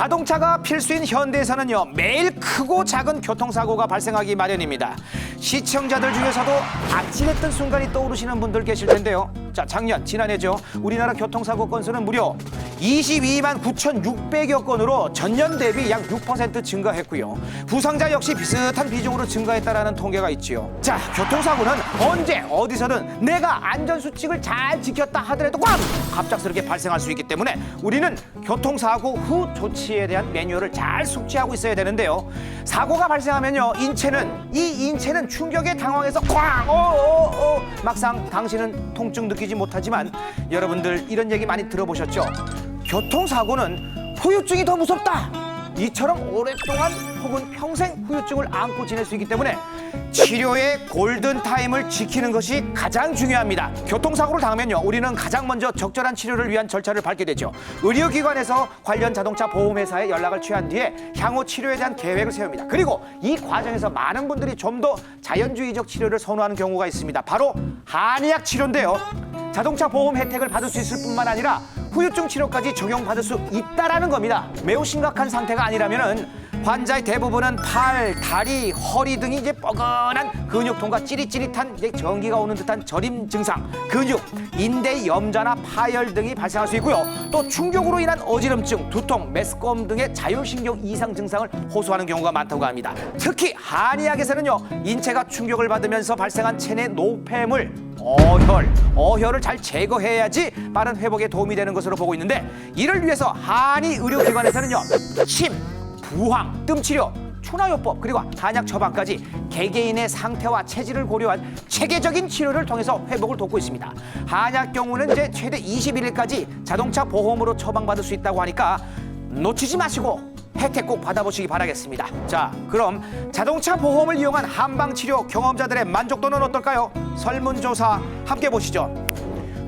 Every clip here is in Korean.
자동차가 필수인 현대에서는요 매일 크고 작은 교통사고가 발생하기 마련입니다. 시청자들 중에서도 아찔했던 순간이 떠오르시는 분들 계실 텐데요. 자 작년 지난해죠 우리나라 교통사고 건수는 무려 22만 9,600여 건으로 전년 대비 약 6% 증가했고요. 부상자 역시 비슷한 비중으로 증가했다라는 통계가 있지요. 자 교통사고는 언제 어디서든 내가 안전수칙을 잘 지켰다 하더라도 꽝 갑작스럽게 발생할 수 있기 때문에 우리는 교통사고 후 조치에 대한 매뉴얼을 잘 숙지하고 있어야 되는데요. 사고가 발생하면요 인체는 이 인체는 충격에 당황해서 꽝 어, 어, 어. 막상 당신은 통증 느끼지 못하지만 여러분들 이런 얘기 많이 들어보셨죠? 교통사고는 후유증이 더 무섭다. 이처럼 오랫동안 혹은 평생 후유증을 안고 지낼 수 있기 때문에 치료의 골든 타임을 지키는 것이 가장 중요합니다. 교통사고를 당하면요, 우리는 가장 먼저 적절한 치료를 위한 절차를 밟게 되죠. 의료기관에서 관련 자동차 보험회사에 연락을 취한 뒤에 향후 치료에 대한 계획을 세웁니다. 그리고 이 과정에서 많은 분들이 좀 더 자연주의적 치료를 선호하는 경우가 있습니다. 바로 한의학 치료인데요. 자동차 보험 혜택을 받을 수 있을 뿐만 아니라 후유증 치료까지 적용받을 수 있다라는 겁니다. 매우 심각한 상태가 아니라면은 환자의 대부분은 팔, 다리, 허리 등이 이제 뻐근한 근육통과 찌릿찌릿한 이제 전기가 오는 듯한 저림 증상, 근육, 인대 염자나 파열 등이 발생할 수 있고요. 또 충격으로 인한 어지럼증, 두통, 메스꺼움 등의 자율신경 이상 증상을 호소하는 경우가 많다고 합니다. 특히 한의학에서는요, 인체가 충격을 받으면서 발생한 체내 노폐물, 어혈, 어혈을 잘 제거해야지 빠른 회복에 도움이 되는 것으로 보고 있는데 이를 위해서 한의 의료기관에서는요 침, 부항, 뜸치료, 추나요법 그리고 한약 처방까지 개개인의 상태와 체질을 고려한 체계적인 치료를 통해서 회복을 돕고 있습니다. 한약 경우는 이제 최대 21일까지 자동차 보험으로 처방받을 수 있다고 하니까 놓치지 마시고 혜택 꼭 받아보시기 바라겠습니다. 자, 그럼 자동차 보험을 이용한 한방 치료 경험자들의 만족도는 어떨까요? 설문조사 함께 보시죠.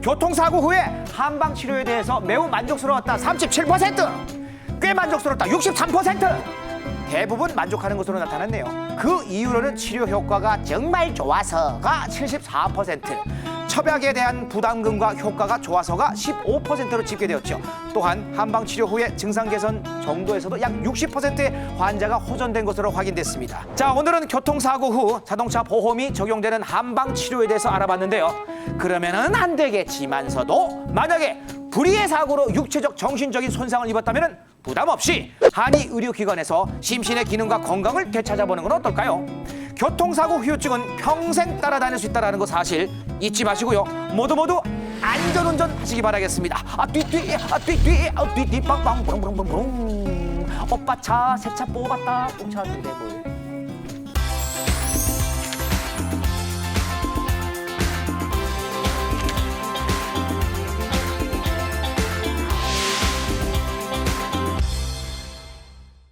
교통사고 후에 한방 치료에 대해서 매우 만족스러웠다 37%, 꽤 만족스럽다 63%. 대부분 만족하는 것으로 나타났네요. 그 이유로는 치료 효과가 정말 좋아서가 74%, 첩약에 대한 부담금과 효과가 좋아서가 15%로 집계되었죠. 또한 한방 치료 후에 증상 개선 정도에서도 약 60%의 환자가 호전된 것으로 확인됐습니다. 자, 오늘은 교통사고 후 자동차 보험이 적용되는 한방 치료에 대해서 알아봤는데요. 그러면은 안 되겠지만서도 만약에 불의의 사고로 육체적 정신적인 손상을 입었다면 부담 없이 한의 의료기관에서 심신의 기능과 건강을 되찾아보는 건 어떨까요? 교통사고 후유증은 평생 따라다닐 수 있다는 거 사실 잊지 마시고요. 모두 모두 안전운전 하시기 바라겠습니다. 아 뒤뒤 아 뒤뒤 아 뒤뒤 빵빵 부릉부릉부릉 오빠 차 새 차 뽑았다 똥차 두대 물